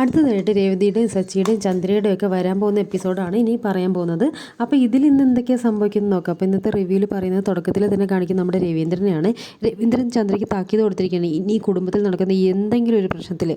അടുത്തതായിട്ട് രേവതിയുടെയും സച്ചിയുടെയും ചന്ദ്രയുടെയും ഒക്കെ വരാൻ പോകുന്ന എപ്പിസോഡാണ് ഇനി പറയാൻ പോകുന്നത്. അപ്പോൾ ഇതിൽ ഇന്ന് എന്തൊക്കെയാണ് സംഭവിക്കുന്നത് നോക്കാം. അപ്പോൾ ഇന്നത്തെ റിവ്യൂവിൽ പറയുന്നത് തുടക്കത്തിൽ തന്നെ കാണിക്കുന്ന നമ്മുടെ രവീന്ദ്രനെയാണ്. രവീന്ദ്രൻ ചന്ദ്രയ്ക്ക് താക്കീത് കൊടുത്തിരിക്കുകയാണ്. ഇനി കുടുംബത്തിൽ നടക്കുന്ന എന്തെങ്കിലും ഒരു പ്രശ്നത്തിൽ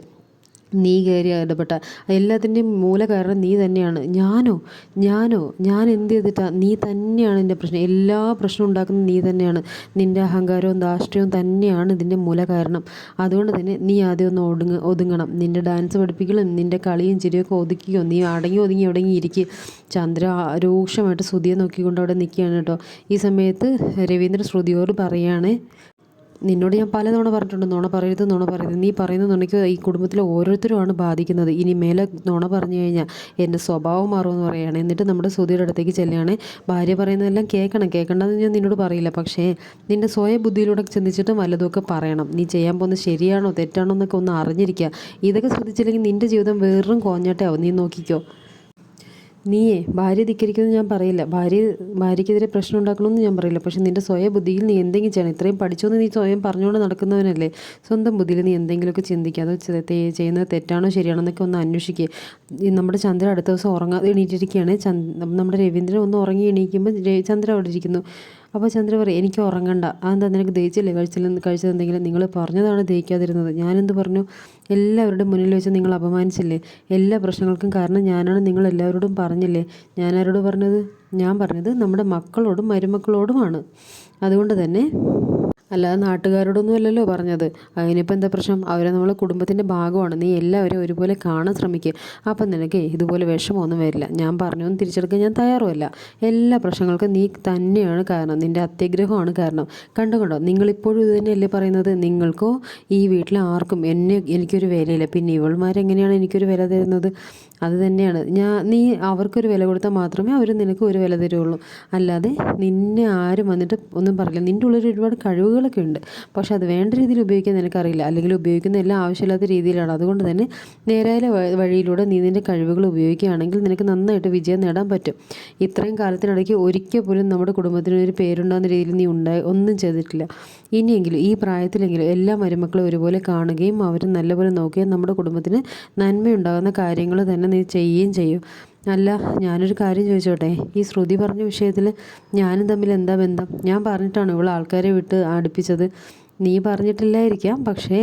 നീ കയറി ഇടപെട്ട. എല്ലാത്തിന്റെയും മൂല നീ തന്നെയാണ്. ഞാനോ? ഞാനോ? ഞാൻ എന്ത് ചെയ്തിട്ടാ? നീ തന്നെയാണ് എന്റെ പ്രശ്നം. എല്ലാ പ്രശ്നവും ഉണ്ടാക്കുന്നത് നീ തന്നെയാണ്. നിന്റെ അഹങ്കാരവും ധാർഷ്ട്യവും തന്നെയാണ് ഇതിന്റെ മൂല കാരണം. അതുകൊണ്ട് തന്നെ നീ ആദ്യം ഒന്ന് ഒടുങ്ങ ഒതുങ്ങണം. നിന്റെ ഡാൻസ് പഠിപ്പിക്കലും നിന്റെ കളിയും ചിരിയൊക്കെ ഒതുക്കിയോ നീ അടങ്ങി ഒതുങ്ങി ഒടുങ്ങി ചന്ദ്ര രൂക്ഷമായിട്ട് ശ്രുതിയെ നോക്കിക്കൊണ്ട് അവിടെ നിൽക്കുകയാണ് കേട്ടോ. ഈ സമയത്ത് രവീന്ദ്രൻ ശ്രുതിയോട് പറയുകയാണ് നിന്നോട് ഞാൻ പലതവണ പറഞ്ഞിട്ടുണ്ട് നുണ പറയരുത് നുണ പറയരുത്. നീ പറയുന്ന നുണയ്ക്ക് ഈ കുടുംബത്തിലെ ഓരോരുത്തരുമാണ് ബാധിക്കുന്നത്. ഇനി മേലെ നുണ പറഞ്ഞു കഴിഞ്ഞാൽ എന്റെ സ്വഭാവം മാറുമെന്ന് പറയുകയാണ്. എന്നിട്ട് നമ്മുടെ സുധിയുടെ അടുത്തേക്ക് ചെല്ലുകയാണ്. ഭാര്യ പറയുന്നതെല്ലാം കേൾക്കണം. കേൾക്കണ്ടെന്ന് ഞാൻ നിന്നോട് പറയില്ല. പക്ഷേ നിന്റെ സ്വയം ബുദ്ധിയിലൂടെ ചിന്തിച്ചിട്ട് വല്ലതുമൊക്കെ പറയണം. നീ ചെയ്യാൻ പോകുന്നത് ശരിയാണോ തെറ്റാണോ എന്നൊക്കെ ഒന്ന് അറിഞ്ഞിരിക്കുക. ഇതൊക്കെ ശ്രദ്ധിച്ചില്ലെങ്കിൽ നിന്റെ ജീവിതം വെറും കോഞ്ഞാട്ടേ ആവും. നീ നോക്കിക്കോ. നീയേ ഭാര്യ ധിക്കരിക്കുമെന്ന് ഞാൻ പറയില്ല. ഭാര്യ ഭാര്യയ്ക്കെതിരെ പ്രശ്നം ഉണ്ടാക്കണമെന്ന് ഞാൻ പറയില്ല. പക്ഷെ നിന്റെ സ്വയം ബുദ്ധിയിൽ നീ എന്തെങ്കിലും ചെയ്യണം. ഇത്രയും പഠിച്ചോന്ന് നീ സ്വയം പറഞ്ഞുകൊണ്ട് നടക്കുന്നവനല്ലേ? സ്വന്തം ബുദ്ധിയിൽ നീ എന്തെങ്കിലുമൊക്കെ ചിന്തിക്കുക. അത് ചെയ്യുന്നത് തെറ്റാണോ ശരിയാണോ എന്നൊക്കെ ഒന്ന് അന്വേഷിക്കുക. നമ്മുടെ ചന്ദ്ര അടുത്ത ദിവസം ഉറങ്ങാതെ എണീറ്റിരിക്കുകയാണ്. നമ്മുടെ രവീന്ദ്രൻ ഒന്ന് ഉറങ്ങി എണീക്കുമ്പോൾ ചന്ദ്ര അവിടെ ഇരിക്കുന്നു. അപ്പോൾ ചന്ദ്ര പറയും എനിക്ക് ഉറങ്ങണ്ട. അതെന്താ നിനക്ക് ദഹിച്ചില്ലേ? കഴിച്ചില്ല കഴിച്ചത് എന്തെങ്കിലും നിങ്ങൾ പറഞ്ഞതാണ് ദഹിക്കാതിരുന്നത്. ഞാനെന്ത് പറഞ്ഞു? എല്ലാവരുടെ മുന്നിൽ വെച്ച് നിങ്ങൾ അപമാനിച്ചില്ലേ? എല്ലാ പ്രശ്നങ്ങൾക്കും കാരണം ഞാനാണ്. നിങ്ങൾ എല്ലാവരോടും പറഞ്ഞില്ലേ? ഞാനാരോട് പറഞ്ഞത്? ഞാൻ പറഞ്ഞത് നമ്മുടെ മക്കളോടും മരുമക്കളോടുമാണ്. അതുകൊണ്ട് തന്നെ അല്ലാതെ നാട്ടുകാരോടൊന്നും അല്ലല്ലോ പറഞ്ഞത്. അതിനിപ്പോൾ എന്താ പ്രശ്നം? അവരെ നമ്മളെ കുടുംബത്തിന്റെ ഭാഗമാണ്. നീ എല്ലാവരും ഒരുപോലെ കാണാൻ ശ്രമിക്കുക അപ്പം നിനക്ക് ഇതുപോലെ വിഷമമൊന്നും വരില്ല. ഞാൻ പറഞ്ഞു പറഞ്ഞൊന്നും തിരിച്ചെടുക്കാൻ ഞാൻ തയ്യാറുമല്ല. എല്ലാ പ്രശ്നങ്ങൾക്കും നീ തന്നെയാണ് കാരണം. നിന്റെ അത്യഗ്രഹമാണ് കാരണം. കണ്ടോ കണ്ടോ നിങ്ങളിപ്പോഴും ഇത് തന്നെയല്ലേ പറയുന്നത്? നിങ്ങൾക്കോ ഈ വീട്ടിൽ ആർക്കും എന്നെ എനിക്കൊരു വിലയില്ല. പിന്നെ ഇവൾമാരെങ്ങനെയാണ് എനിക്കൊരു വില തരുന്നത്? അത് തന്നെയാണ്. ഞാൻ നീ അവർക്കൊരു വില കൊടുത്താൽ മാത്രമേ അവർ നിനക്ക് ഒരു വില തരുള്ളൂ. അല്ലാതെ നിന്നെ ആരും വന്നിട്ട് ഒന്നും പറയില്ല. നിന്റെ ഉള്ളിൽ ഒരുപാട് കഴിവുകളൊക്കെ ഉണ്ട്. പക്ഷെ അത് വേണ്ട രീതിയിൽ ഉപയോഗിക്കാൻ നിനക്കറിയില്ല. അല്ലെങ്കിൽ ഉപയോഗിക്കുന്ന എല്ലാം ആവശ്യമില്ലാത്ത രീതിയിലാണ്. അതുകൊണ്ട് തന്നെ നേരായ വഴിയിലൂടെ നീ നിന്റെ കഴിവുകൾ ഉപയോഗിക്കുകയാണെങ്കിൽ നിനക്ക് നന്നായിട്ട് വിജയം നേടാൻ പറ്റും. ഇത്രയും കാലത്തിനിടയ്ക്ക് ഒരിക്കൽ പോലും നമ്മുടെ കുടുംബത്തിന് ഒരു പേരുണ്ടാകുന്ന രീതിയിൽ നീ ഉണ്ടായി ഒന്നും ചെയ്തിട്ടില്ല. ഇനിയെങ്കിലും ഈ പ്രായത്തിലെങ്കിലും എല്ലാ മരുമക്കളും ഒരുപോലെ കാണുകയും അവർ നല്ലപോലെ നോക്കുകയും നമ്മുടെ കുടുംബത്തിന് നന്മയുണ്ടാകുന്ന കാര്യങ്ങൾ തന്നെ നീ ചെയ്യുകയും ചെയ്യും. അല്ല ഞാനൊരു കാര്യം ചോദിച്ചോട്ടെ? ഈ ശ്രുതി പറഞ്ഞ വിഷയത്തിൽ ഞാനും തമ്മിൽ എന്താ ബന്ധം? ഞാൻ പറഞ്ഞിട്ടാണ് ഇവൾ ആൾക്കാരെ വിട്ട് അടുപ്പിച്ചത്? നീ പറഞ്ഞിട്ടില്ലായിരിക്കാം പക്ഷേ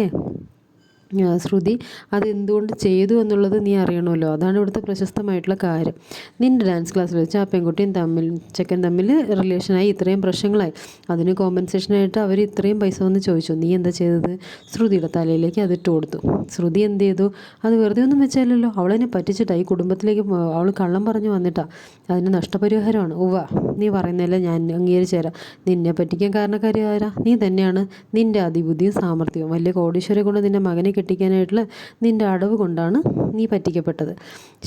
ശ്രുതി അതെന്തുകൊണ്ട് ചെയ്തു എന്നുള്ളത് നീ അറിയണമല്ലോ. അതാണ് ഇവിടുത്തെ പ്രശസ്തമായിട്ടുള്ള കാര്യം. നിന്റെ ഡാൻസ് ക്ലാസ്സിൽ വെച്ച് ആ പെൺകുട്ടിയും തമ്മിൽ ചെക്കൻ തമ്മിൽ റിലേഷനായി ഇത്രയും പ്രശ്നങ്ങളായി. അതിന് കോമ്പൻസേഷനായിട്ട് അവർ ഇത്രയും പൈസ വന്ന് ചോദിച്ചു നീ എന്താ ചെയ്തത്? ശ്രുതിയുടെ തലയിലേക്ക് അതിട്ട് കൊടുത്തു. ശ്രുതി എന്ത് ചെയ്തു? അത് വെറുതെ ഒന്നും വെച്ചാലല്ലോ. അവളെന്നെ പറ്റിച്ചിട്ടാണ് ഈ കുടുംബത്തിലേക്ക് അവൾ കള്ളം പറഞ്ഞു വന്നിട്ടാ. അതിന് നഷ്ടപരിഹാരമാണ്. ഉവ്വ നീ പറയുന്നതെല്ലാം ഞാൻ അംഗീകരിച്ചു തരാം നിന്നെ പറ്റിക്കാൻ കാരണക്കാരി ആരാ നീ തന്നെയാണ് നിന്റെ അതിബുദ്ധിയും സാമർഥ്യവും. വലിയ കോടീശ്വരെ കൊണ്ട് നിന്റെ മകനെ കെട്ടിക്കാനായിട്ടുള്ള നിന്റെ അടവ് കൊണ്ടാണ് നീ പറ്റിക്കപ്പെട്ടത്.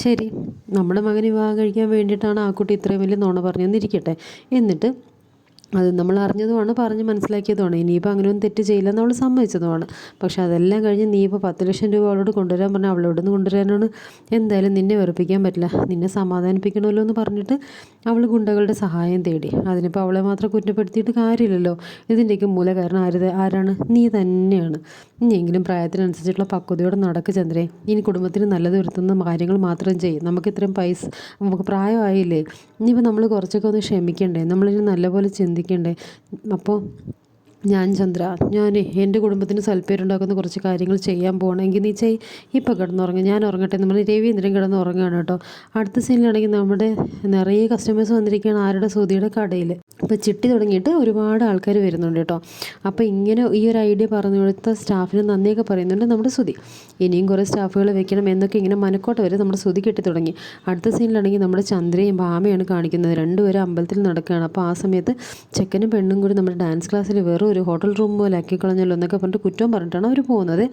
ശരി നമ്മുടെ മകൻ വിവാഹം കഴിക്കാൻ വേണ്ടിയിട്ടാണ് ആ കുട്ടി ഇത്രയും വലിയ നോണ പറഞ്ഞെന്നിരിക്കട്ടെ എന്നിട്ട് അത് നമ്മൾ അറിഞ്ഞതുമാണ് പറഞ്ഞ് മനസ്സിലാക്കിയതുമാണ്. ഇനിയിപ്പോൾ അങ്ങനെയൊന്നും തെറ്റ് ചെയ്യില്ല നമ്മൾ സമ്മതിച്ചതുമാണ്. പക്ഷെ അതെല്ലാം കഴിഞ്ഞ് നീ ഇപ്പോൾ പത്ത് ലക്ഷം രൂപ അവളോട് കൊണ്ടുവരാൻ പറഞ്ഞാൽ അവളോട് നിന്ന് കൊണ്ടുവരാനാണ്? എന്തായാലും നിന്നെ വെറുപ്പിക്കാൻ പറ്റില്ല. നിന്നെ സമാധാനിപ്പിക്കണമല്ലോ എന്ന് പറഞ്ഞിട്ട് അവൾ ഗുണ്ടകളുടെ സഹായം തേടി. അതിനിപ്പോൾ അവളെ മാത്രം കുറ്റപ്പെടുത്തിയിട്ട് കാര്യമില്ലല്ലോ. ഇതിന്റെയൊക്കെ മൂല കാരണം ആര് ആരാണ്? നീ തന്നെയാണ്. ഇനിയെങ്കിലും പ്രായത്തിനനുസരിച്ചുള്ള പക്വതയോടെ നടക്ക് ചന്ദ്രേ. ഇനി കുടുംബത്തിന് നല്ലത് വരുത്തുന്ന കാര്യങ്ങൾ മാത്രം ചെയ്യും. നമുക്ക് ഇത്രയും പൈസ നമുക്ക് പ്രായമായില്ലേ? ഇനിയിപ്പോൾ നമ്മൾ കുറച്ചൊക്കെ ഒന്ന് ക്ഷമിക്കണ്ടേ? നമ്മളിനി നല്ലപോലെ ചിന്തിക്കണ്ടേ? അപ്പോൾ ഞാൻ ചന്ദ്ര ഞാൻ എന്റെ കുടുംബത്തിന് സൽപ്പേരുണ്ടാക്കുന്ന കുറച്ച് കാര്യങ്ങൾ ചെയ്യാൻ പോകണമെങ്കിൽ നീ ചെയ് ഇപ്പോൾ കിടന്നുറങ്ങി. ഞാൻ ഉറങ്ങട്ടെ നമ്മൾ രവീന്ദ്രൻ കിടന്ന് ഉറങ്ങുകയാണ് കേട്ടോ. അടുത്ത സീനിലാണെങ്കിൽ നമ്മുടെ നിറയെ കസ്റ്റമേഴ്സ് വന്നിരിക്കുകയാണ് ആരുടെ സ്വതിയുടെ കടയിൽ. ഇപ്പോൾ ചിട്ടി തുടങ്ങിയിട്ട് ഒരുപാട് ആൾക്കാർ വരുന്നുണ്ട് കേട്ടോ. അപ്പോൾ ഇങ്ങനെ ഈ ഒരു ഐഡിയ പറഞ്ഞു കൊടുത്ത സ്റ്റാഫിന് നന്ദിയൊക്കെ പറയുന്നുണ്ട് നമ്മുടെ സുധി ഇനിയും കുറേ സ്റ്റാഫുകൾ വെക്കണം എന്നൊക്കെ ഇങ്ങനെ മനക്കോട്ട വരെ നമ്മുടെ സുധി കെട്ടി തുടങ്ങി അടുത്ത സീനിലാണെങ്കിൽ നമ്മുടെ ചന്ദ്രയും ഭാമയാണ് കാണിക്കുന്നത്. രണ്ടുപേരും അമ്പലത്തിൽ നടക്കുകയാണ്. അപ്പോൾ ആ സമയത്ത് ചെക്കനും പെണ്ണും കൂടി നമ്മുടെ ഡാൻസ് ക്ലാസ്സിൽ വെറും ഒരു ഹോട്ടൽ റൂം പോലെ ആക്കി കളഞ്ഞല്ലോ എന്നൊക്കെ പറഞ്ഞിട്ട് കുറ്റം പറഞ്ഞിട്ടാണ് അവർ പോകുന്നത്.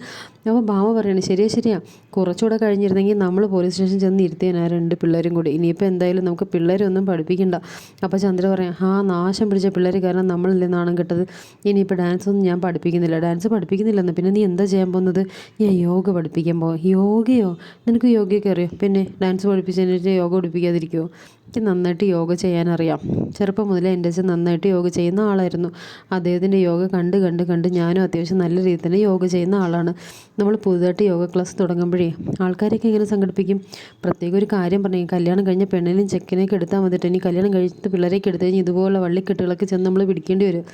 അപ്പോൾ ഭാമ പറയണേ ശരിയാ ശരിയാ. കുറച്ചുകൂടെ കഴിഞ്ഞിരുന്നെങ്കിൽ നമ്മൾ പോലീസ് സ്റ്റേഷൻ ചെന്ന് ഇരുത്തിയാൽ രണ്ട് പിള്ളേരും കൂടി. ഇനിയിപ്പോൾ എന്തായാലും നമുക്ക് പിള്ളേരെ ഒന്നും പഠിപ്പിക്കണ്ട. അപ്പോൾ ചന്ദ്ര പറയാം ആ നാശം പിടിച്ച പിള്ളേർ കാരണം നമ്മളല്ലേ നാണം കിട്ടത്. ഇനിയിപ്പോൾ ഡാൻസ് ഒന്നും ഞാൻ പഠിപ്പിക്കുന്നില്ല. ഡാൻസ് പഠിപ്പിക്കുന്നില്ലെന്ന് പിന്നെ നീ എന്താ ചെയ്യാൻ പോകുന്നത്? ഞാൻ യോഗ പഠിപ്പിക്കാൻ പോകും യോഗയോ? നിനക്ക് യോഗയൊക്കെ അറിയാം? പിന്നെ ഡാൻസ് പഠിപ്പിച്ചതിന് യോഗ പഠിപ്പിക്കാതിരിക്കുമോ എനിക്ക് നന്നായിട്ട് യോഗ ചെയ്യാനറിയാം. ചെറുപ്പം മുതലേ എന്റെ അച്ഛൻ നന്നായിട്ട് യോഗ ചെയ്യുന്ന ആളായിരുന്നു. അദ്ദേഹത്തിന്റെ യോഗ കണ്ട് കണ്ട് കണ്ട് ഞാനും അത്യാവശ്യം നല്ല രീതിയിൽ തന്നെ യോഗ ചെയ്യുന്ന ആളാണ്. നമ്മൾ പുതുതായിട്ട് യോഗ ക്ലാസ് തുടങ്ങുമ്പോഴേ ആൾക്കാരെയൊക്കെ ഇങ്ങനെ സംഘടിപ്പിക്കും. പ്രത്യേക ഒരു കാര്യം പറഞ്ഞു കല്യാണം കഴിഞ്ഞ പെണ്ണിനെയും ചെക്കനെയൊക്കെ എടുത്താൽ മതിട്ട് ഇനി കല്യാണം കഴിച്ചിട്ട് പിള്ളേരെയൊക്കെ എടുത്തു കഴിഞ്ഞാൽ ഇതുപോലെ വള്ളിക്കെട്ടുകളൊക്കെ ചെന്ന് നമ്മൾ പിടിക്കേണ്ടി വരും.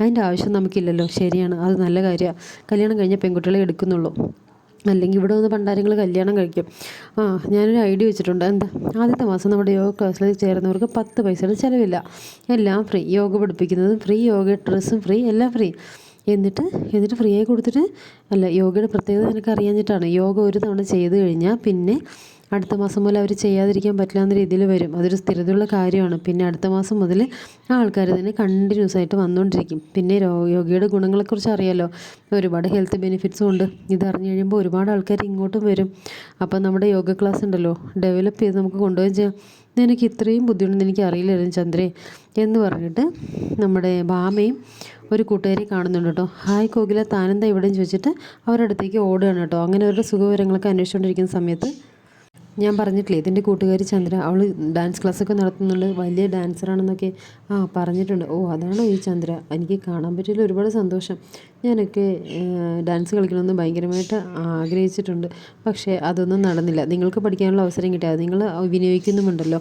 അതിന്റെ ആവശ്യം നമുക്കില്ലല്ലോ. ശരിയാണ്. അത് നല്ല കാര്യമാണ്. കല്യാണം കഴിഞ്ഞ പെൺകുട്ടികളെ എടുക്കുന്നുള്ളൂ. അല്ലെങ്കിൽ ഇവിടെ വന്ന് പണ്ടാരങ്ങൾ കല്യാണം കഴിക്കും. ആ ഞാനൊരു ഐഡിയ വെച്ചിട്ടുണ്ട്. എന്താ? ആദ്യത്തെ മാസം നമ്മുടെ യോഗ ക്ലാസ്സിൽ ചേരുന്നവർക്ക് പത്ത് പൈസയുടെ ചിലവില്ല. എല്ലാം ഫ്രീ യോഗ പഠിപ്പിക്കുന്നതും ഫ്രീ യോഗ ഡ്രസ്സും ഫ്രീ എല്ലാം ഫ്രീ. എന്നിട്ട് എന്നിട്ട് ഫ്രീ ആയി കൊടുത്തിട്ട് അല്ല യോഗയുടെ പ്രത്യേകത എനിക്ക് അറിയാഞ്ഞിട്ടാണ്. യോഗ ഒരു തവണ ചെയ്ത് കഴിഞ്ഞാൽ പിന്നെ അടുത്ത മാസം മുതൽ അവർ ചെയ്യാതിരിക്കാൻ പറ്റില്ല എന്ന രീതിയിൽ വരും. അതൊരു സ്ഥിരതയുള്ള കാര്യമാണ്. പിന്നെ അടുത്ത മാസം മുതൽ ആ ആൾക്കാർ തന്നെ കണ്ടിന്യൂസ് ആയിട്ട് വന്നുകൊണ്ടിരിക്കും പിന്നെ യോഗയുടെ ഗുണങ്ങളെക്കുറിച്ച് അറിയാലോ. ഒരുപാട് ഹെൽത്ത് ബെനിഫിറ്റ്സും ഉണ്ട്. ഇത് അറിഞ്ഞു കഴിയുമ്പോൾ ഒരുപാട് ആൾക്കാർ ഇങ്ങോട്ടും വരും. അപ്പം നമ്മുടെ യോഗ ക്ലാസ് ഉണ്ടല്ലോ. ഡെവലപ്പ് ചെയ്ത് നമുക്ക് കൊണ്ടുപോയി ചെയ്യാം. നിനക്ക് ഇത്രയും ബുദ്ധിമുട്ടെന്ന് എനിക്ക് അറിയില്ലായിരുന്നു ചന്ദ്രേ. എന്ന് പറഞ്ഞിട്ട് നമ്മുടെ ഭാമയും ഒരു കൂട്ടുകാരി കാണുന്നുണ്ട് കേട്ടോ. ഹായ് കോകില താനെന്താ ഇവിടെയും ചോദിച്ചിട്ട് അവരുടെ അടുത്തേക്ക് ഓടുകയാണ് കേട്ടോ. അങ്ങനെ അവരുടെ സുഖവിവരങ്ങളൊക്കെ അന്വേഷിച്ചുകൊണ്ടിരിക്കുന്ന സമയത്ത് ഞാൻ പറഞ്ഞിട്ടില്ലേ ഇതിന്റെ കൂട്ടുകാരി ചന്ദ്ര അവൾ ഡാൻസ് ക്ലാസ്സൊക്കെ നടത്തുന്നുണ്ട് വലിയ ഡാൻസറാണെന്നൊക്കെ ആ പറഞ്ഞിട്ടുണ്ട്. ഓ അതാണോ ഈ ചന്ദ്ര? എനിക്ക് കാണാൻ പറ്റിയതിൽ ഒരുപാട് സന്തോഷം. ഞാനൊക്കെ ഡാൻസ് കളിക്കണമെന്ന് ഭയങ്കരമായിട്ട് ആഗ്രഹിച്ചിട്ടുണ്ട്. പക്ഷേ അതൊന്നും നടന്നില്ല. നിങ്ങൾക്ക് പഠിക്കാനുള്ള അവസരം കിട്ടിയത് നിങ്ങൾ വിനിയോഗിക്കുന്നുമുണ്ടല്ലോ.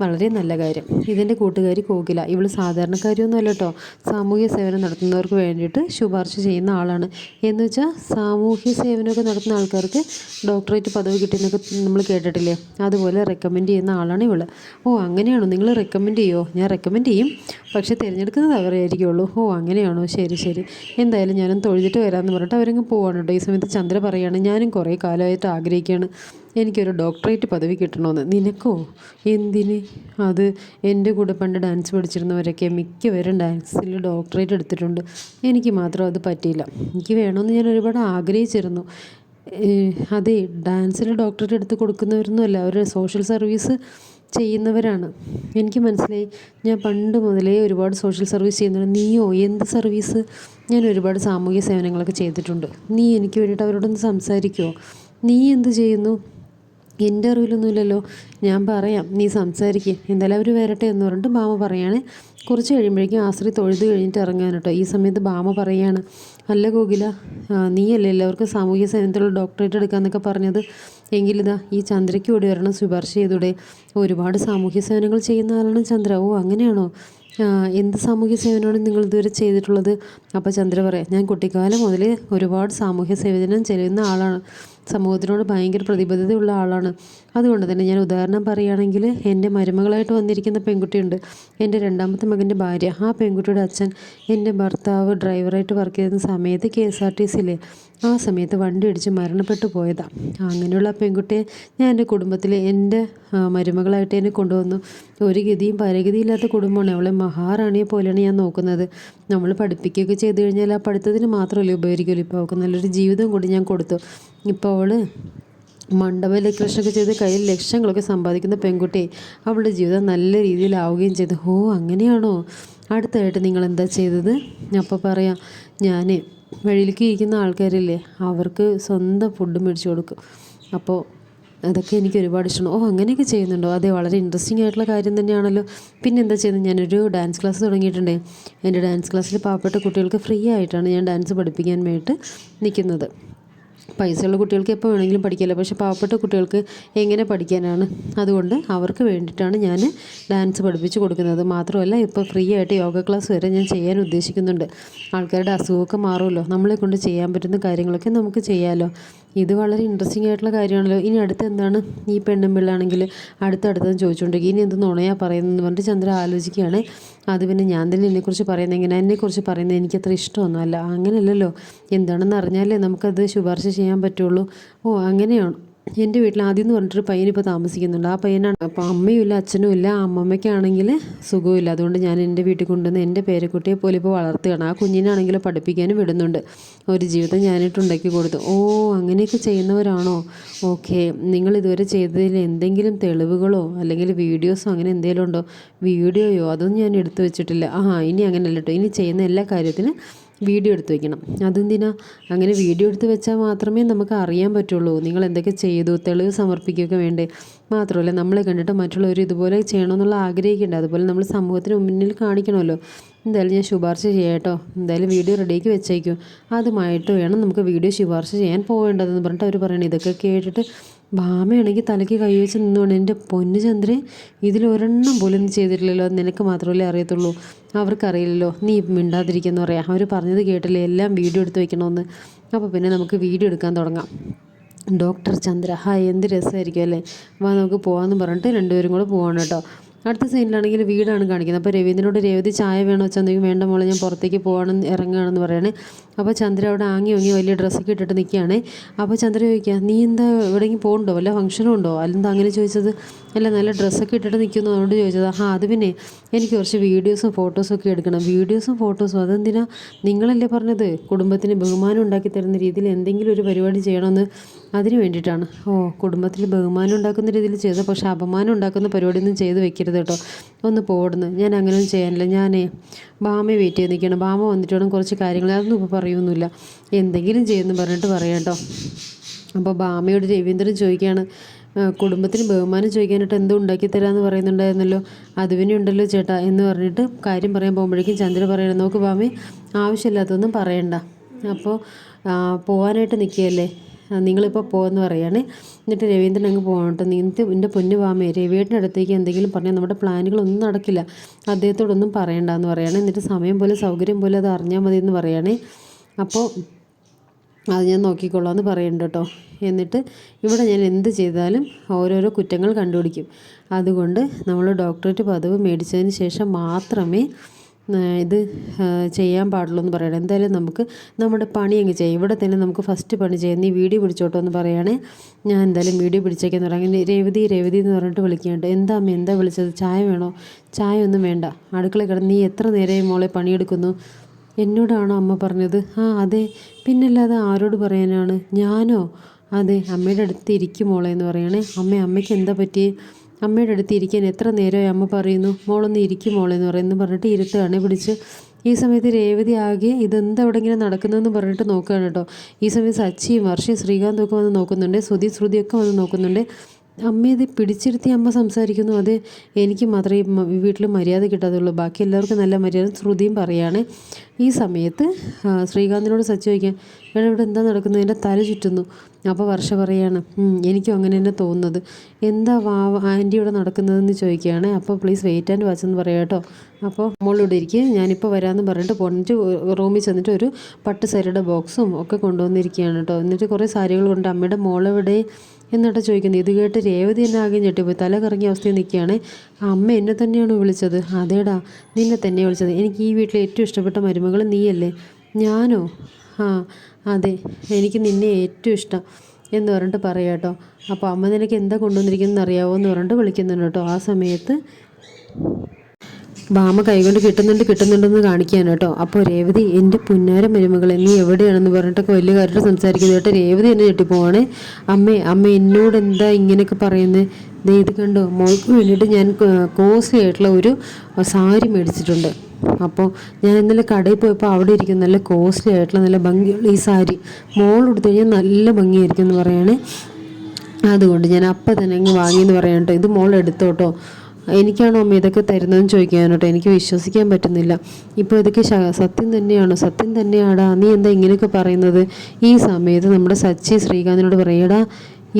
വളരെ നല്ല കാര്യം. ഇതിന്റെ കൂട്ടുകാരി കോകില. ഇവൾ സാധാരണക്കാരിയൊന്നും അല്ല കേട്ടോ. സാമൂഹ്യ സേവനം നടത്തുന്നവർക്ക് വേണ്ടിയിട്ട് ശുപാർശ ചെയ്യുന്ന ആളാണ്. എന്ന് വെച്ചാൽ സാമൂഹ്യ സേവനമൊക്കെ നടത്തുന്ന ആൾക്കാർക്ക് ഡോക്ടറേറ്റ് പദവി കിട്ടിയെന്നൊക്കെ നമ്മൾ കേട്ടിട്ടില്ലേ? അതുപോലെ റെക്കമെൻഡ് ചെയ്യുന്ന ആളാണ് ഇവൾ ഓ അങ്ങനെയാണോ? നിങ്ങൾ റെക്കമെൻഡ് ചെയ്യുമോ ഞാൻ റെക്കമെൻഡ് ചെയ്യും. പക്ഷേ തിരഞ്ഞെടുക്കുന്നത് അവരായിരിക്കുള്ളൂ ഓ അങ്ങനെയാണോ? ശരി ശരി. എന്തായാലും ഞാനും തൊഴുതിട്ട് വരാമെന്ന് പറഞ്ഞിട്ട് അവരങ്ങ് പോവാണ് കേട്ടോ. ഈ സമയത്ത് ചന്ദ്ര പറയുകയാണ് ഞാനും കുറേ കാലമായിട്ട് ആഗ്രഹിക്കുകയാണ്. എനിക്കൊരു ഡോക്ടറേറ്റ് പദവി കിട്ടണമെന്ന്. നിനക്കോ? എന്തിന്? അത് എന്റെ കൂടെ പണ്ട് ഡാൻസ് പഠിച്ചിരുന്നവരൊക്കെ മിക്കവരും ഡാൻസിൽ ഡോക്ടറേറ്റ് എടുത്തിട്ടുണ്ട്. എനിക്ക് മാത്രം അത് പറ്റിയില്ല. എനിക്ക് വേണമെന്ന് ഞാൻ ഒരുപാട് ആഗ്രഹിച്ചിരുന്നു. അതെ ഡാൻസിൽ ഡോക്ടറേറ്റ് എടുത്ത് കൊടുക്കുന്നവരൊന്നുമല്ല. അവർ സോഷ്യൽ സർവീസ് ചെയ്യുന്നവരാണ്. എനിക്ക് മനസ്സിലായി. ഞാൻ പണ്ട് മുതലേ ഒരുപാട് സോഷ്യൽ സർവീസ് ചെയ്യുന്നുണ്ട്. നീയോ? എന്ത് സർവീസ് ഞാൻ ഒരുപാട് സാമൂഹ്യ സേവനങ്ങളൊക്കെ ചെയ്തിട്ടുണ്ട്. നീ എനിക്ക് വേണ്ടിയിട്ട് അവരോടൊന്ന് സംസാരിക്കുമോ നീ എന്ത് ചെയ്യുന്നു? എന്റെ അറിവിലൊന്നുമില്ലല്ലോ. ഞാൻ പറയാം നീ സംസാരിക്കുക എന്തായാലും അവർ വരട്ടെ എന്ന് പറഞ്ഞിട്ട് ബാമ പറയാണ്. കുറച്ച് കഴിയുമ്പോഴേക്കും ആശ്രി തൊഴുത് കഴിഞ്ഞിട്ട് ഇറങ്ങാൻ കേട്ടോ. ഈ സമയത്ത് ബാമ പറയാണ് അല്ല കോകില നീയല്ലേ എല്ലാവർക്കും സാമൂഹ്യ സേവനത്തിലുള്ള ഡോക്ടറേറ്റ് എടുക്കാമെന്നൊക്കെ പറഞ്ഞത്? എങ്കിലിതാ ഈ ചന്ദ്രയ്ക്ക് ഓടി വരണം ശുപാർശ ചെയ്തൂടെ. ഒരുപാട് സാമൂഹ്യ സേവനങ്ങൾ ചെയ്യുന്ന ആളാണ് ചന്ദ്ര. ഓ അങ്ങനെയാണോ? എന്ത് സാമൂഹ്യ സേവനമാണ് നിങ്ങൾ ഇതുവരെ ചെയ്തിട്ടുള്ളത്? അപ്പോൾ ചന്ദ്ര പറയാം ഞാൻ കുട്ടിക്കാലം മുതൽ ഒരുപാട് സാമൂഹ്യ സേവനം ചെയ്യുന്ന ആളാണ്. സമൂഹത്തിനോട് ഭയങ്കര പ്രതിബദ്ധതയുള്ള ആളാണ്. അതുകൊണ്ട് തന്നെ ഞാൻ ഉദാഹരണം പറയുകയാണെങ്കിൽ എന്റെ മരുമകളായിട്ട് വന്നിരിക്കുന്ന പെൺകുട്ടിയുണ്ട്. എന്റെ രണ്ടാമത്തെ മകന്റെ ഭാര്യ. ആ പെൺകുട്ടിയുടെ അച്ഛൻ എന്റെ ഭർത്താവ് ഡ്രൈവറായിട്ട് വർക്ക് ചെയ്യുന്ന സമയത്ത് കെ എസ് ആർ ടി സിയിലെ ആ സമയത്ത് വണ്ടി ഇടിച്ച് മരണപ്പെട്ടു പോയതാണ് അങ്ങനെയുള്ള പെൺകുട്ടിയെ ഞാൻ എന്റെ കുടുംബത്തിൽ എന്റെ മരുമകളായിട്ട് എന്നെ കൊണ്ടുവന്നു. ഒരു ഗതിയും പരഗതിയില്ലാത്ത കുടുംബമാണ്. അവളെ മഹാറാണിയെ പോലെയാണ് ഞാൻ നോക്കുന്നത്. നമ്മൾ പഠിപ്പിക്കുകയൊക്കെ ചെയ്തു കഴിഞ്ഞാൽ ആ പഠിത്തത്തിന് മാത്രമല്ലേ ഉപകരിക്കുമല്ലോ ഇപ്പോൾ അവൾക്ക് നല്ലൊരു ജീവിതം കൂടി ഞാൻ കൊടുത്തു. ഇപ്പോൾ അവൾ മണ്ഡപ ഡെക്കറേഷനൊക്കെ ചെയ്ത് കയ്യിൽ ലക്ഷങ്ങളൊക്കെ സമ്പാദിക്കുന്ന പെൺകുട്ടി അവളുടെ ജീവിതം നല്ല രീതിയിലാവുകയും ചെയ്തു. ഓ അങ്ങനെയാണോ? അടുത്തായിട്ട് നിങ്ങൾ എന്താ ചെയ്തത്? അപ്പോൾ പറയാം ഞാൻ വഴിയിലേക്ക് ഇരിക്കുന്ന ആൾക്കാരില്ലേ അവർക്ക് സ്വന്തം ഫുഡ് മേടിച്ചു കൊടുക്കും. അപ്പോൾ അതൊക്കെ എനിക്ക് ഒരുപാട് ഇഷ്ടമാണ്. ഓ അങ്ങനെയൊക്കെ ചെയ്യുന്നുണ്ടോ? അതെ വളരെ ഇൻട്രസ്റ്റിംഗ് ആയിട്ടുള്ള കാര്യം തന്നെയാണല്ലോ. പിന്നെ എന്താ ചെയ്യുന്നത് ഞാനൊരു ഡാൻസ് ക്ലാസ് തുടങ്ങിയിട്ടുണ്ട്. എന്റെ ഡാൻസ് ക്ലാസ്സിൽ പാവപ്പെട്ട കുട്ടികൾക്ക് ഫ്രീ ആയിട്ടാണ് ഞാൻ ഡാൻസ് പഠിപ്പിക്കാൻ വേണ്ടിയിട്ട് നിൽക്കുന്നത്. പൈസയുള്ള കുട്ടികൾക്ക് എപ്പോൾ വേണമെങ്കിലും പഠിക്കാമല്ലോ. പക്ഷേ പാവപ്പെട്ട കുട്ടികൾക്ക് എങ്ങനെ പഠിക്കാനാണ്? അതുകൊണ്ട് അവർക്ക് വേണ്ടിയിട്ടാണ് ഞാൻ ഡാൻസ് പഠിപ്പിച്ച് കൊടുക്കുന്നത്. മാത്രമല്ല ഇപ്പോൾ ഫ്രീ ആയിട്ട് യോഗ ക്ലാസ് വരെ ഞാൻ ചെയ്യാൻ ഉദ്ദേശിക്കുന്നുണ്ട്. ആൾക്കാരുടെ അസുഖമൊക്കെ മാറുമല്ലോ. നമ്മളെ കൊണ്ട് ചെയ്യാൻ പറ്റുന്ന കാര്യങ്ങളൊക്കെ നമുക്ക് ചെയ്യാമല്ലോ. ഇത് വളരെ ഇൻട്രസ്റ്റിംഗ് ആയിട്ടുള്ള കാര്യമാണല്ലോ. ഇനി അടുത്ത് എന്താണ്? ഈ പെണ്ണും പിള്ളാണെങ്കിൽ അടുത്തടുത്തെന്ന് ചോദിച്ചുകൊണ്ടിരിക്കും. ഇനി എന്ത് നുണയാ പറയുന്നതെന്ന് പറഞ്ഞിട്ട് ചന്ദ്ര ആലോചിക്കുകയാണ്. അത് പിന്നെ ഞാൻ തന്നെ എന്നെക്കുറിച്ച് പറയുന്നത് എങ്ങനെ? എന്നെക്കുറിച്ച് പറയുന്നത് എനിക്കത്ര ഇഷ്ടമൊന്നുമല്ല. അങ്ങനെയല്ലല്ലോ. എന്താണെന്ന് അറിഞ്ഞാലേ നമുക്കത് ശുപാർശ ചെയ്യാൻ പറ്റുള്ളൂ. ഓ അങ്ങനെയാണ്? എന്റെ വീട്ടിൽ ആദ്യം എന്ന് പറഞ്ഞിട്ടൊരു പയ്യൻ ഇപ്പോൾ താമസിക്കുന്നുണ്ട്. ആ പയ്യനാണ് അപ്പോൾ അമ്മയും ഇല്ല അച്ഛനും ഇല്ല അമ്മമ്മയ്ക്കാണെങ്കിൽ സുഖമില്ല അതുകൊണ്ട് ഞാൻ എന്റെ വീട്ടിൽ കൊണ്ടുവന്ന് എന്റെ പേരക്കുട്ടിയെ പോലെ ഇപ്പോൾ വളർത്തുകയാണ്. ആ കുഞ്ഞിനാണെങ്കിൽ പഠിപ്പിക്കാനും വിടുന്നുണ്ട്. ഒരു ജീവിതം ഞാനിട്ട് ഉണ്ടാക്കി കൊടുത്തു. ഓ അങ്ങനെയൊക്കെ ചെയ്യുന്നവരാണോ? ഓക്കെ. നിങ്ങൾ ഇതുവരെ ചെയ്തതിൽ എന്തെങ്കിലും തെളിവുകളോ അല്ലെങ്കിൽ വീഡിയോസോ അങ്ങനെ എന്തെങ്കിലും ഉണ്ടോ? വീഡിയോയോ? അതൊന്നും ഞാൻ എടുത്തു വെച്ചിട്ടില്ല. ആ ഇനി അങ്ങനെയല്ല കേട്ടോ ഇനി ചെയ്യുന്ന എല്ലാ കാര്യത്തിനും വീഡിയോ എടുത്ത് വെക്കണം. അതെന്തിനാ? അങ്ങനെ വീഡിയോ എടുത്ത് വെച്ചാൽ മാത്രമേ നമുക്ക് അറിയാൻ പറ്റുള്ളൂ. നിങ്ങൾ എന്തൊക്കെ ചെയ്തു തെളിവ് സമർപ്പിക്കുകയൊക്കെ വേണ്ടേ. മാത്രമല്ല നമ്മളെ കണ്ടിട്ട് മറ്റുള്ളവർ ഇതുപോലെ ചെയ്യണമെന്നുള്ള ആഗ്രഹിക്കേണ്ടത് അതുപോലെ നമ്മൾ സമൂഹത്തിന് മുന്നിൽ കാണിക്കണമല്ലോ. എന്തായാലും ഞാൻ ശുപാർശ ചെയ്യാം കേട്ടോ. എന്തായാലും വീഡിയോ റെഡിയാക്കി വെച്ചേക്കും. അതുമായിട്ട് വേണം നമുക്ക് വീഡിയോ ശുപാർശ ചെയ്യാൻ പോകേണ്ടതെന്ന് പറഞ്ഞിട്ട് അവർ പറയണം. ഇതൊക്കെ കേട്ടിട്ട് ഭാമയാണെങ്കിൽ തലയ്ക്ക് കൈവച്ച് നിന്നുകൊണ്ട് എന്റെ പൊന്നു ചന്ദ്രൻ ഇതിലൊരെണ്ണം പോലും നീ ചെയ്തിട്ടില്ലല്ലോ. നിനക്ക് മാത്രമല്ലേ അറിയത്തുള്ളൂ. അവർക്കറിയില്ലല്ലോ. നീ മിണ്ടാതിരിക്കുന്നു പറയാം. അവർ പറഞ്ഞത് കേട്ടില്ലേ? എല്ലാം വീഡിയോ എടുത്ത് വെക്കണമെന്ന് അപ്പോൾ പിന്നെ നമുക്ക് വീഡിയോ എടുക്കാൻ തുടങ്ങാം. Doctor Chandra hi. എന്ത് രസമായിരിക്കും അല്ലേ? വാ നമുക്ക് പോകാമെന്ന് പറഞ്ഞിട്ട് രണ്ടുപേരും കൂടെ പോവാണ് കേട്ടോ. അടുത്ത സീനിലാണെങ്കിൽ വീടാണ് കാണിക്കുന്നത്. അപ്പോൾ രവീന്ദ്രനോട് രേവതി ചായ വേണോ ചന്ദ്രയ്ക്ക് വേണ്ട മോളെ ഞാൻ പുറത്തേക്ക് പോകണം ഇറങ്ങുകയാണെന്ന് പറയണേ. അപ്പോൾ ചന്ദ്ര അവിടെ ആങ്ങി ഒങ്ങി വലിയ ഡ്രസ്സൊക്കെ ഇട്ടിട്ട് നിൽക്കുകയാണേ. അപ്പോൾ ചന്ദ്ര ചോദിക്കുക നീ എന്താ എവിടെയെങ്കിലും പോകുന്നുണ്ടോ വല്ല ഫംഗ്ഷനും ഉണ്ടോ? അല്ലെന്താ അങ്ങനെ ചോദിച്ചത്? അല്ല നല്ല ഡ്രസ്സൊക്കെ ഇട്ടിട്ട് നിൽക്കുന്നു. അതുകൊണ്ട് ചോദിച്ചത് ആ അത് പിന്നെ എനിക്ക് കുറച്ച് വീഡിയോസും ഫോട്ടോസും ഒക്കെ എടുക്കണം. വീഡിയോസും ഫോട്ടോസും അതെന്തിനാ? നിങ്ങളല്ലേ പറഞ്ഞത്? കുടുംബത്തിന് ബഹുമാനം ഉണ്ടാക്കി തരുന്ന രീതിയിൽ എന്തെങ്കിലും ഒരു പരിപാടി ചെയ്യണമെന്ന് അതിന് വേണ്ടിയിട്ടാണ്. ഓ കുടുംബത്തിൽ ബഹുമാനം ഉണ്ടാക്കുന്ന രീതിയിൽ ചെയ്ത? പക്ഷേ അപമാനം ഉണ്ടാക്കുന്ന പരിപാടിയൊന്നും ചെയ്ത് വെക്കരുത് കേട്ടോ. ഒന്ന് പോടുന്നു. ഞാൻ അങ്ങനെയൊന്നും ചെയ്യാനില്ല. ഞാനേ ബാമയെ വെയിറ്റ് ചെയ്ത് നിൽക്കണം ബാമ വന്നിട്ട് വേണം കുറച്ച് കാര്യങ്ങൾ. അതൊന്നും ഇപ്പോൾ പറയുമൊന്നുമില്ല എന്തെങ്കിലും ചെയ്യുമെന്ന് പറഞ്ഞിട്ട് പറയാം കേട്ടോ. അപ്പോൾ ബാമയോട് രവീന്ദ്രൻ ചോദിക്കുകയാണ് "ആ, കുടുംബത്തിന് ബഹുമാനം ചോദിക്കാനായിട്ട് എന്തോ ഉണ്ടാക്കി തരാമെന്ന് പറയുന്നുണ്ടായിരുന്നല്ലോ. അത് പിന്നെ ഉണ്ടല്ലോ ചേട്ടാ എന്ന് പറഞ്ഞിട്ട് കാര്യം പറയാൻ പോകുമ്പോഴേക്കും ചന്ദ്ര പറയണം നോക്ക് ബാമേ ആവശ്യമില്ലാത്തതൊന്നും പറയണ്ട. അപ്പോൾ പോകാനായിട്ട് നിൽക്കുകയല്ലേ? നിങ്ങളിപ്പോൾ പോകുമെന്ന് പറയുകയാണ് എന്നിട്ട് രവീന്ദ്രൻ അങ്ങ് പോകണം കേട്ടോ നിന്റെ എന്റെ പൊന്നു വാമേ രവിയേട്ടന്റെ അടുത്തേക്ക് എന്തെങ്കിലും പറഞ്ഞാൽ നമ്മുടെ പ്ലാനുകളൊന്നും നടക്കില്ല. അദ്ദേഹത്തോടൊന്നും പറയണ്ടെന്ന് പറയുകയാണ് എന്നിട്ട് സമയം പോലെ സൗകര്യം പോലെ അത് അറിഞ്ഞാൽ മതി എന്ന് പറയുകയാണ് അപ്പോൾ അത് ഞാൻ നോക്കിക്കൊള്ളാം എന്ന് പറയുന്നുണ്ട് കേട്ടോ എന്നിട്ട് ഇവിടെ ഞാൻ എന്ത് ചെയ്താലും ഓരോരോ കുറ്റങ്ങൾ കണ്ടുപിടിക്കും. അതുകൊണ്ട് നമ്മൾ ഡോക്ടറേറ്റ് പദവ് മേടിച്ചതിന് ശേഷം മാത്രമേ ഇത് ചെയ്യാൻ പാടുള്ളൂ എന്ന് പറയണം. എന്തായാലും നമുക്ക് നമ്മുടെ പണി അങ്ങ് ചെയ്യാം. ഇവിടെ തന്നെ നമുക്ക് ഫസ്റ്റ് പണി ചെയ്യാം. നീ വീഡിയോ പിടിച്ചോട്ടോ എന്ന് പറയുകയാണേ ഞാൻ എന്തായാലും വീഡിയോ പിടിച്ചേക്കെന്ന് തുടങ്ങി. അങ്ങനെ രേവതി രേവതി എന്ന് പറഞ്ഞിട്ട് വിളിക്കുന്നുണ്ട്. എന്താ അമ്മ എന്താ വിളിച്ചത്? ചായ വേണോ? ചായ ഒന്നും വേണ്ട. അടുക്കള കിടന്ന് നീ എത്ര നേരമായി മോളെ പണിയെടുക്കുന്നു? എന്നോടാണോ അമ്മ പറഞ്ഞത്? ആ അതെ. പിന്നല്ലാതെ ആരോട് പറയാനാണ്? ഞാനോ? അതെ അമ്മയുടെ അടുത്ത് ഇരിക്കും മോളെ എന്ന് പറയണേ. അമ്മ അമ്മയ്ക്ക് എന്താ പറ്റിയേ? അമ്മയുടെ അടുത്ത് ഇരിക്കാൻ എത്ര നേരമായി അമ്മ പറയുന്നു? മോളൊന്ന് ഇരിക്കും മോളെ എന്ന് പറയുന്നു പറഞ്ഞിട്ട് ഇരുത്തുകയാണ് പിടിച്ച് ഈ സമയത്ത് രേവതി ആകെ ഇതെന്താ അവിടെ ഇങ്ങനെ നടക്കുന്നതെന്ന് പറഞ്ഞിട്ട് നോക്കുകയാണ് കേട്ടോ. ഈ സമയത്ത് സച്ചിയും വർഷയും ശ്രീകാന്തും ഒക്കെ വന്ന് നോക്കുന്നുണ്ട്. ശ്രുതി ശ്രുതിയൊക്കെ വന്ന് നോക്കുന്നുണ്ട്. അമ്മ ഇത് പിടിച്ചിരുത്തി അമ്മ സംസാരിക്കുന്നു. അത് എനിക്ക് മാത്രമേ വീട്ടിൽ മര്യാദ കിട്ടാതുള്ളൂ ബാക്കി എല്ലാവർക്കും നല്ല മര്യാദ. ശ്രുതിയും പറയാണ് ഈ സമയത്ത് ശ്രീകാന്തിനോട് സച്ചി ചോദിക്കാൻ എടാ ഇവിടെ എന്താ നടക്കുന്നത്? എന്റെ തല ചുറ്റുന്നു. അപ്പോൾ വർഷ പറയാണ് എനിക്കും അങ്ങനെ തന്നെ തോന്നുന്നത്. എന്താ വാ ആന്റി ഇവിടെ നടക്കുന്നതെന്ന് ചോദിക്കുകയാണ്. അപ്പോൾ പ്ലീസ് വെയിറ്റ് ആൻഡ് വാച്ച് എന്ന് പറയാം കേട്ടോ. അപ്പോൾ മോളിവിടെ ഇരിക്കുക ഞാനിപ്പോൾ വരാമെന്ന് പറഞ്ഞിട്ട് പൊന്നിട്ട് റൂമിൽ ചെന്നിട്ട് ഒരു പട്ട് സാരിയുടെ ബോക്സും ഒക്കെ കൊണ്ടുവന്നിരിക്കുകയാണ് കേട്ടോ. എന്നിട്ട് കുറേ സാരികൾ കൊണ്ട് അമ്മയുടെ മോളെവിടെ എന്നിട്ട് ചോദിക്കുന്നത് ഇത് കേട്ട് രേവതി എന്നെ ആകെ ഞെട്ടിപ്പോയി. തല കറങ്ങിയ അവസ്ഥയിൽ നിൽക്കുകയാണ്. അമ്മ എന്നെ തന്നെയാണ് വിളിച്ചത്? അതേടാ നിന്നെ തന്നെ വിളിച്ചത്. എനിക്ക് ഈ വീട്ടിലെ ഏറ്റവും ഇഷ്ടപ്പെട്ട മരുമകൾ നീയല്ലേ? ഞാനോ? ആ അതെ. എനിക്ക് നിന്നെ ഏറ്റവും ഇഷ്ടം. എന്ന് പറഞ്ഞിട്ട് പറയാം കേട്ടോ. അപ്പോൾ അമ്മ നിനക്ക് എന്താ കൊണ്ടുവന്നിരിക്കുന്നത് അറിയാവോ എന്ന് പറഞ്ഞിട്ട് വിളിക്കുന്നുണ്ട് കേട്ടോ. ആ സമയത്ത് ഭാമ കൈകൊണ്ട് കിട്ടുന്നുണ്ട് കിട്ടുന്നുണ്ടെന്ന് കാണിക്കാൻ കേട്ടോ. അപ്പോൾ രേവതി എന്റെ പുന്നാര മരുമകളെ നീ എവിടെയാണെന്ന് പറഞ്ഞിട്ടൊക്കെ വലിയ കാര്യമായിട്ട് സംസാരിക്കുന്നത് കേട്ടോ. രേവതി എന്നെ ഞെട്ടിപ്പോവാണ്. അമ്മേ അമ്മ എന്നോട് എന്താ ഇങ്ങനെയൊക്കെ പറയുന്നത് ദേ ഇത് കണ്ടോ? മോൾക്ക് വേണ്ടിയിട്ട് ഞാൻ കോസ്റ്റ്ലി ആയിട്ടുള്ള ഒരു സാരി മേടിച്ചിട്ടുണ്ട്. അപ്പോൾ ഞാൻ ഇന്നലെ കടയിൽ പോയപ്പോൾ അവിടെ ഇരിക്കുന്ന നല്ല കോസ്റ്റ്ലി ആയിട്ടുള്ള നല്ല ഭംഗിയുള്ള ഈ സാരി മോൾ എടുത്തു കഴിഞ്ഞാൽ നല്ല ഭംഗിയായിരിക്കും എന്ന് പറയുകയാണ് അതുകൊണ്ട് ഞാൻ അപ്പം തന്നെ അങ്ങ് വാങ്ങിയെന്ന് പറയാം കേട്ടോ. ഇത് മോൾ എടുത്തോട്ടോ. എനിക്കാണോ അമ്മ ഇതൊക്കെ തരുന്നതെന്ന് ചോദിക്കാനോട്ടോ എനിക്ക് വിശ്വസിക്കാൻ പറ്റുന്നില്ല. ഇപ്പോൾ ഇതൊക്കെ സത്യം തന്നെയാണോ? സത്യം തന്നെയാടാ. നീ എന്താ ഇങ്ങനെയൊക്കെ പറയുന്നത്? ഈ സമയത്ത് നമ്മുടെ സച്ചി ശ്രീകാന്തിനോട് പറയടാ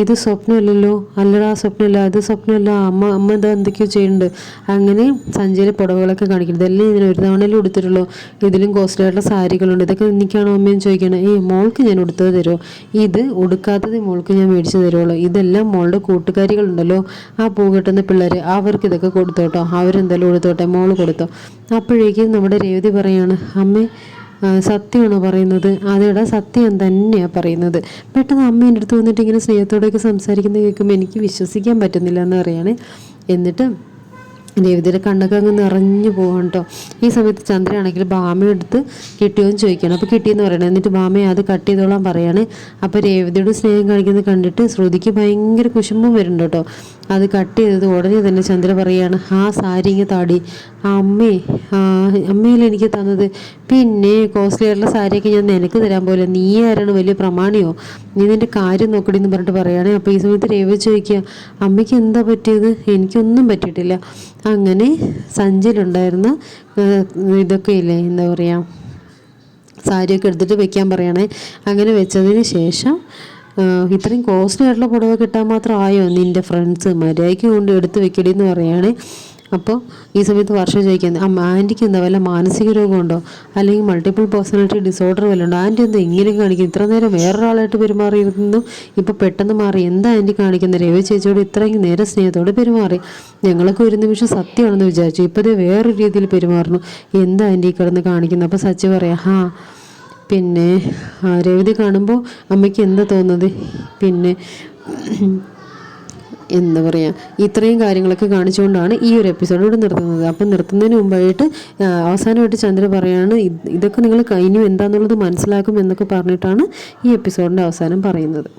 ഇത് സ്വപ്നമല്ലല്ലോ അല്ലടാ സ്വപ്നമല്ല അത് സ്വപ്നമല്ല അമ്മ അമ്മ എന്താ എന്തൊക്കെയോ ചെയ്യുന്നുണ്ട്. അങ്ങനെ സഞ്ജയിലെ പുടവുകളൊക്കെ കാണിക്കുന്നത് ഇതെല്ലാം ഇതിന് ഒരു തവണയിൽ കൊടുത്തിട്ടുള്ളൂ ഇതിലും കോസ്റ്റ്ലി ആയിട്ടുള്ള സാരികളുണ്ട്. ഇതൊക്കെ എനിക്കാണോ അമ്മയും ചോദിക്കണേ ഏ മോൾക്ക് ഞാൻ ഉടുത്തത് തരുമോ? ഇത് ഉടുക്കാത്തത് മോൾക്ക് ഞാൻ മേടിച്ചു തരുള്ളൂ ഇതെല്ലാം മോളുടെ കൂട്ടുകാരികളുണ്ടല്ലോ. ആ പൂ കെട്ടുന്ന പിള്ളേർ അവർക്ക് ഇതൊക്കെ കൊടുത്തോട്ടോ. അവരെന്തായാലും കൊടുത്തോട്ടെ മോൾ കൊടുത്തോ. അപ്പോഴേക്കും നമ്മുടെ രേവതി പറയാണ് അമ്മേ സത്യമാണോ പറയുന്നത്. അതേടാ സത്യം തന്നെയാണ് പറയുന്നത്. പെട്ടെന്ന് അമ്മ എന്റെ അടുത്ത് വന്നിട്ട് ഇങ്ങനെ സ്നേഹത്തോടെയൊക്കെ സംസാരിക്കുന്നത് കേൾക്കുമ്പോൾ എനിക്ക് വിശ്വസിക്കാൻ പറ്റുന്നില്ല എന്ന് പറയാണ്. എന്നിട്ട് രേവതിയുടെ കണ്ണൊക്കെ അങ്ങ് നിറഞ്ഞു പോകണം കേട്ടോ ഈ സമയത്ത് ചന്ദ്രയാണെങ്കിൽ ബാമയെടുത്ത് കിട്ടിയോന്ന് ചോദിക്കണം അപ്പോൾ കിട്ടിയെന്ന് പറയണം. എന്നിട്ട് ബാമയെ അത് കട്ട് ചെയ്തോളാൻ പറയാണ്. അപ്പോൾ രേവതിയുടെ സ്നേഹം കാണിക്കുന്നത് കണ്ടിട്ട് ശ്രുതിക്ക് ഭയങ്കര കുശുമ്പം വരുന്നുണ്ട് കേട്ടോ അത് കട്ട് ചെയ്തത് ഉടനെ തന്നെ ചന്ദ്ര പറയാണ് ആ സാരി ഇങ്ങ് താടി. ആ അമ്മേ അമ്മയിൽ എനിക്ക് തന്നത്? പിന്നെ കോസ്റ്റ്ലി ആയിട്ടുള്ള സാരിയൊക്കെ ഞാൻ നിനക്ക് തരാൻ പോലെ നീ ആരാണ്? വലിയ പ്രമാണിയോ? നീ നിന്റെ കാര്യം നോക്കടി എന്ന് പറഞ്ഞിട്ട് പറയുകയാണെ അപ്പോൾ ഈ സമയത്ത് രേവ ചോദിക്കുക അമ്മയ്ക്ക് എന്താ പറ്റിയത്? എനിക്കൊന്നും പറ്റിയിട്ടില്ല. അങ്ങനെ സഞ്ചിയിലുണ്ടായിരുന്ന ഇതൊക്കെ ഇല്ലേ എന്താ പറയുക സാരിയൊക്കെ എടുത്തിട്ട് വെക്കാൻ പറയണേ. അങ്ങനെ വെച്ചതിന് ശേഷം ഇത്രയും കോസ്റ്റ്ലി ആയിട്ടുള്ള പുടവ കിട്ടാൻ മാത്രം ആയോ നിന്റെ ഫ്രണ്ട്സ് മര്യാദയ്ക്ക് കൊണ്ട് എടുത്ത് വെക്കടി എന്ന് പറയുകയാണ് അപ്പോൾ ഈ സമയത്ത് വർഷം ചോദിക്കുന്നത് ആ ആന്റിക്ക് എന്താ വല്ല മാനസിക രോഗമുണ്ടോ അല്ലെങ്കിൽ മൾട്ടിപ്പിൾ പേഴ്സണാലിറ്റി ഡിസോർഡർ വല്ലതുണ്ടോ ആന്റി എന്താ ഇങ്ങനെ കാണിക്കും ഇത്ര നേരം വേറൊരാളായിട്ട് പെരുമാറിയിരുന്നു ഇപ്പോൾ പെട്ടെന്ന് മാറി. എന്താ ആന്റി കാണിക്കുന്നത്? രവി ചേച്ചിയോട് ഇത്രയും നേരം സ്നേഹത്തോടെ പെരുമാറി. ഞങ്ങളൊക്കെ ഒരു നിമിഷം സത്യമാണെന്ന് വിചാരിച്ചു. ഇപ്പോഴത്തെ വേറൊരു രീതിയിൽ പെരുമാറുന്നു. എന്താ ആന്റി കിടന്ന് കാണിക്കുന്നത്? അപ്പോൾ സച്ചി പറയാം ഹാ പിന്നെ രേവതി കാണുമ്പോൾ അമ്മയ്ക്ക് എന്താ തോന്നുന്നത്? പിന്നെ എന്താ പറയുക ഇത്രയും കാര്യങ്ങളൊക്കെ കാണിച്ചുകൊണ്ടാണ് ഈ ഒരു എപ്പിസോഡ് ഇവിടെ നിർത്തുന്നത്. അപ്പം നിർത്തുന്നതിന് മുമ്പായിട്ട് അവസാനമായിട്ട് ചന്ദ്ര പറയാണ് ഇതൊക്കെ നിങ്ങൾ കഴിഞ്ഞു എന്താണെന്നുള്ളത് മനസ്സിലാക്കും എന്നൊക്കെ പറഞ്ഞിട്ടാണ് ഈ എപ്പിസോഡിന്റെ അവസാനം പറയുന്നത്.